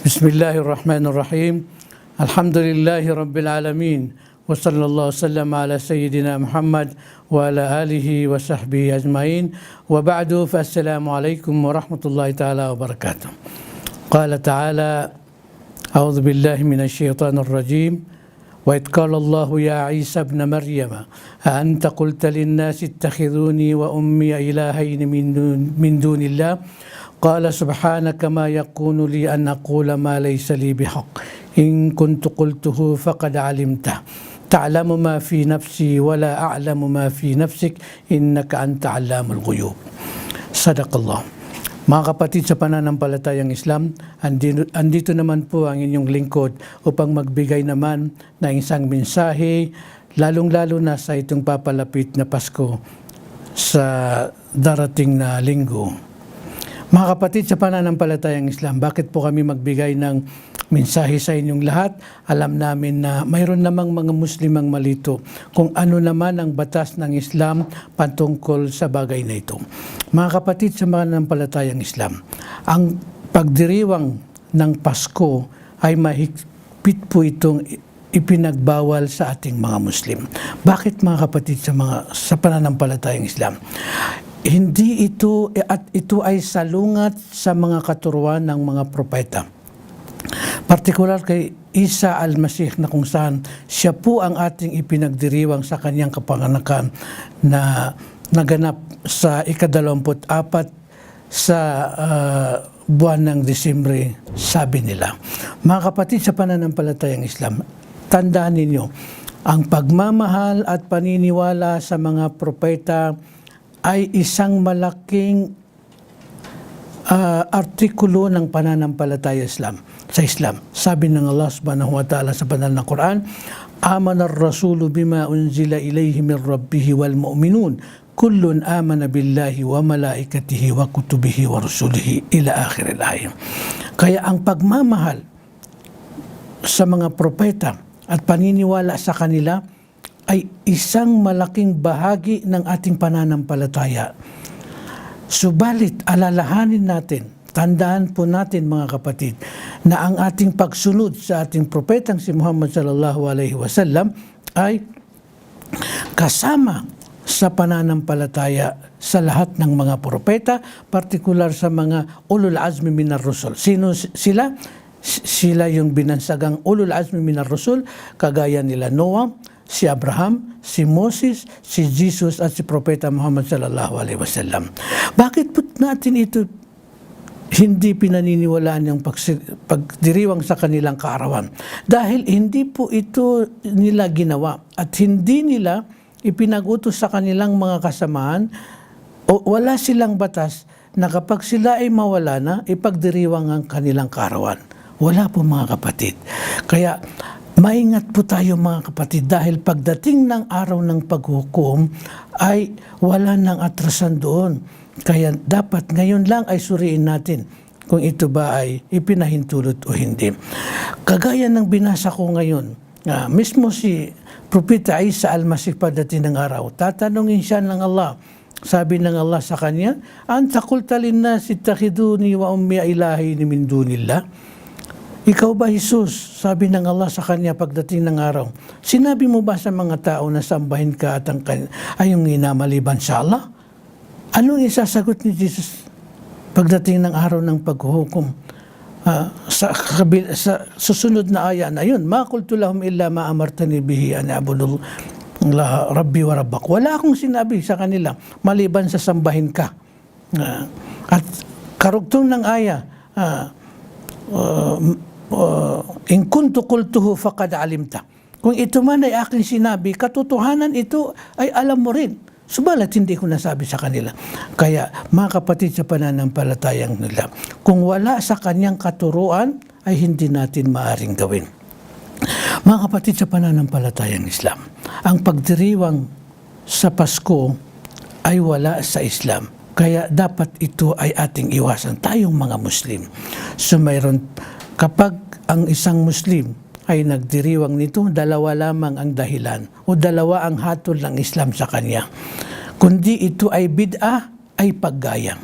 بسم الله الرحمن الرحيم. الحمد لله رب العالمين وصلى الله وسلم على سيدنا محمد وعلى آله وصحبه أجمعين. وبعد فالسلام عليكم ورحمة الله تعالى وبركاته. قال تعالى أعوذ بالله من الشيطان الرجيم. وإذ قال الله يا عيسى ابن مريم أأنت قلت للناس اتخذوني وأمي إلهين من دون, من دون الله؟ قال سبحانك ما يكون لي أن أقول ما ليس لي بحق إن كنت قلته فقد علمته تعلم ما في نفسي ولا أعلم ما في نفسك إنك أنت علام الغيوب صدق الله Mga kapatid sa pananampalatayang Islam, andito, andito naman po ang inyong lingkod upang magbigay naman ng isang mensahe, lalong-lalo na sa itong papalapit na Pasko sa darating na linggo. Mga kapatid sa pananampalatayang Islam, bakit po kami magbigay ng mensahe sa inyong lahat? Alam namin na mayroon namang mga Muslim ang malito kung ano naman ang batas ng Islam patungkol sa bagay na ito. Mga kapatid sa pananampalatayang Islam, ang pagdiriwang ng Pasko ay mahigpit po itong ipinagbawal sa ating mga Muslim. Bakit mga kapatid sa mga sa pananampalatayang Islam? Hindi ito at ito ay salungat sa mga katuruan ng mga propeta. Partikular kay Isa al-Masih na kung saan siya po ang ating ipinagdiriwang sa kanyang kapanganakan na naganap sa ikadalawamput apat sa ah, buwan ng Disyembre, sabi nila. Mga kapatid sa pananampalatayang Islam, tandaan ninyo, ang pagmamahal at paniniwala sa mga propeta ay isang malaking ah, artikulo ng pananampalataya Islam sa Islam. Sabi ng Allah Subhanahu wa Ta'ala sa banal na Quran, "Amana ar-rasulu bima unzila ilayhi min rabbih wal mu'minun kullun amana billahi wa malaikatihi wa kutubihi wa rusulihi ila akhir al-ayah." Kaya ang pagmamahal sa mga propeta at paniniwala sa kanila ay isang malaking bahagi ng ating pananampalataya. Subalit, alalahanin natin, tandaan po natin mga kapatid, na ang ating pagsunod sa ating propetang si Muhammad sallallahu alaihi wasallam ay kasama sa pananampalataya sa lahat ng mga propeta, partikular sa mga ulul azmi minar rusul. Sino sila? Sila yung binansagang ulul azmi minar rusul, kagaya nila Noah, si Abraham, si Moses, si Jesus at si Propeta Muhammad sallallahu alaihi wasallam. Bakit po natin ito hindi pinaniniwalaan yung pagdiriwang sa kanilang kaarawan. Dahil hindi po ito nila ginawa at hindi nila ipinag-utos sa kanilang mga kasamaan o wala silang batas na kapag sila ay mawala na, ipagdiriwang ang kanilang kaarawan. Wala po mga kapatid. Kaya maingat po tayo mga kapatid dahil pagdating ng araw ng paghukom ay wala nang atrasan doon. Kaya dapat ngayon lang ay suriin natin kung ito ba ay ipinahintulot o hindi. Kagaya ng binasa ko ngayon, ah, mismo si Propeta Isa al-Masih pagdating ng araw, tatanungin siya ng Allah, sabi ng Allah sa kanya, Anta qulta linnas ittakhiduni wa ummi ilahi min dunillah. Ikaw ba, Jesus? Sabi ng Allah sa kanya pagdating ng araw. Sinabi mo ba sa mga tao na sambahin ka at ang kan- ay yung inamaliban sa Allah? Anong isasagot ni Jesus pagdating ng araw ng paghuhukom? Ah, sa, kabil- sa susunod na aya na yun, ma lahum illa ma amartani bihi an a'budu Allah rabbi wa rabbak. Wala akong sinabi sa kanila maliban sa sambahin ka. Ah, at karugtong ng aya, ah, uh, uh, in kuntu qultuhu faqad alimta. Kung ito man ay aking sinabi, katotohanan ito ay alam mo rin. Subalit hindi ko nasabi sa kanila. Kaya mga kapatid sa pananampalatayang nila, kung wala sa kanyang katuruan, ay hindi natin maaring gawin. Mga kapatid sa pananampalatayang Islam, ang pagdiriwang sa Pasko ay wala sa Islam. Kaya dapat ito ay ating iwasan tayong mga Muslim. So mayroon, kapag ang isang Muslim ay nagdiriwang nito, dalawa lamang ang dahilan o dalawa ang hatol ng Islam sa kanya. Kundi ito ay bid'ah, ay paggayang.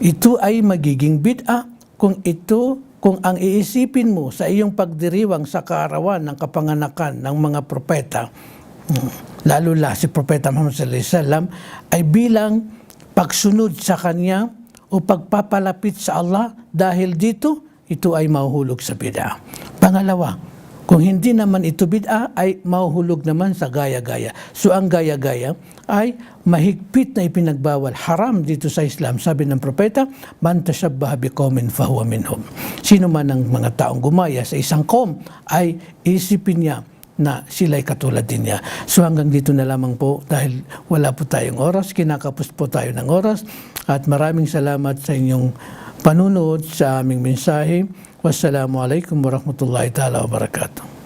Ito ay magiging bid'ah kung ito kung ang iisipin mo sa iyong pagdiriwang sa kaarawan ng kapanganakan ng mga propeta, mm, lalo la si Propeta Muhammad sallallahu alaihi wasallam ay bilang pagsunod sa kanya o pagpapalapit sa Allah dahil dito ito ay mahuhulog sa bid'a. Pangalawa, kung hindi naman ito bid'a ay mahuhulog naman sa gaya-gaya. So ang gaya-gaya ay mahigpit na ipinagbawal. Haram dito sa Islam. Sabi ng propeta, man tashabbaha biqaumin fahuwa minhum. Sino man ang mga taong gumaya sa isang kaum ay isipin niya na sila'y katulad din niya. So hanggang dito na lamang po dahil wala po tayong oras, kinakapos po tayo ng oras at maraming salamat sa inyong panunood sa aming mensahe. Wassalamualaikum warahmatullahi taala wabarakatuh.